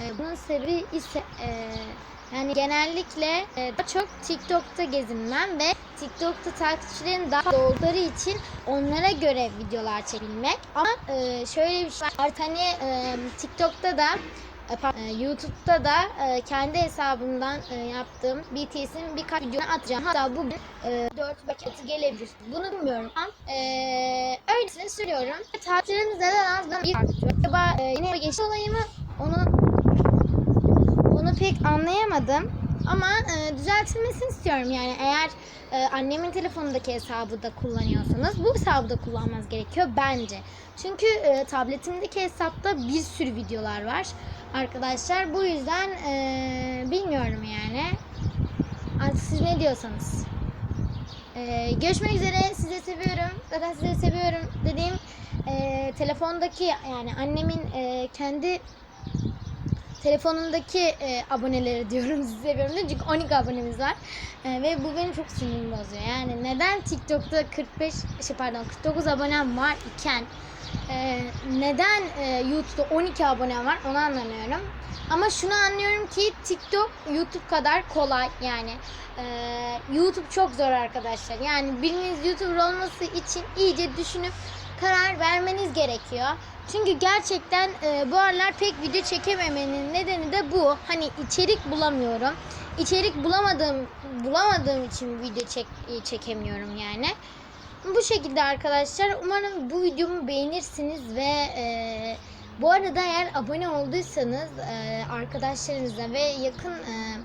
E, bunun sebebi ise e, yani genellikle e, daha çok TikTok'ta gezinmem ve TikTok'ta takipçilerin daha oldukları için onlara göre videolar çekilmek. Ama e, şöyle bir şey var. Artık Hani e, TikTok'ta da e, e, YouTube'da da e, kendi hesabımdan yaptığım BTS'in birkaç videonu atacağım. Hatta bugün e, 4 belki gelebilir. Bunu bilmiyorum ama öylesine söylüyorum. Takipçilerimiz neden az? Bir artıyor. Acaba yine geçti olayı mı? Onu pek anlayamadım. Ama e, düzeltilmesini istiyorum. Yani eğer e, annemin telefonundaki hesabı da kullanıyorsanız bu hesabı da kullanmanız gerekiyor bence. Çünkü e, tabletimdeki hesapta bir sürü videolar var arkadaşlar. Bu yüzden e, bilmiyorum yani. Artık siz ne diyorsanız. E, görüşmek üzere. Sizi seviyorum. Zaten sizi seviyorum dediğim e, telefondaki yani annemin e, kendi telefonundaki e, aboneleri diyorum sizi seviyorum diye. çünkü 12 abonemiz var. E, ve bu benim çok sinirimi bozuyor. Yani neden TikTok'ta 45 şey pardon 49 abonem var iken e, neden e, YouTube'da 12 abonem var onu anlamıyorum. Ama şunu anlıyorum ki TikTok YouTube kadar kolay. Yani e, YouTube çok zor arkadaşlar. Yani biriniz YouTuber olması için iyice düşünüp karar vermeniz gerekiyor. Çünkü gerçekten e, bu aralar pek video çekememenin nedeni de bu. Hani içerik bulamıyorum. İçerik bulamadığım bulamadığım için video çek, e, çekemiyorum yani. Bu şekilde arkadaşlar. Umarım bu videomu beğenirsiniz ve e, bu arada eğer abone olduysanız e, arkadaşlarınıza ve yakın e,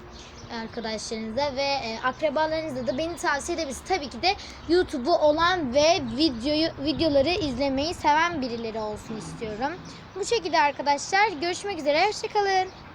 arkadaşlarınıza ve e, akrabalarınıza da beni tavsiye edebilirsiniz. Tabii ki de YouTube'u olan ve videoyu videoları izlemeyi seven birileri olsun istiyorum. Bu şekilde arkadaşlar görüşmek üzere. Hoşçakalın.